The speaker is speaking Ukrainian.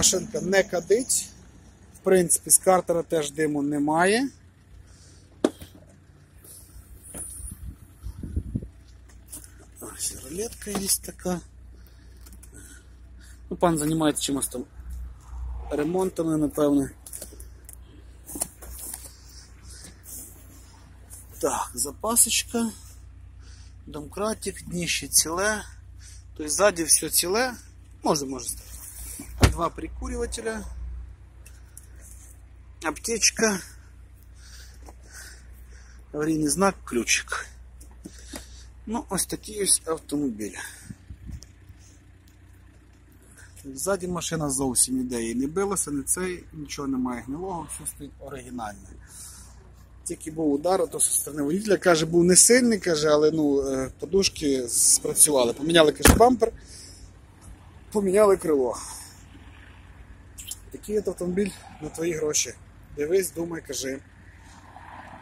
машинка не кадить. В принципі, з картера теж диму немає. Ось рулетка є така. Ну, пан займається чимось там ремонтами, напевне. Так, запасочка, домкратик, дніще ціле. Тобто ззаді все ціле. Може, може стати. Два прикуривателя. Аптечка. Аварійний знак, ключик. Ну, ось такий ось автомобіль. Ззаді машина зовсім ідеї не билася, не цей, нічого немає гнилого, все стоїть оригінальне. Тільки був удар, то зі сторони водителя, каже, був не сильний, каже, але ну, е, подушки спрацювали. Поміняли каже, бампер, поміняли крило. Такий от автомобіль на твої гроші. Дивись, думай, кажи.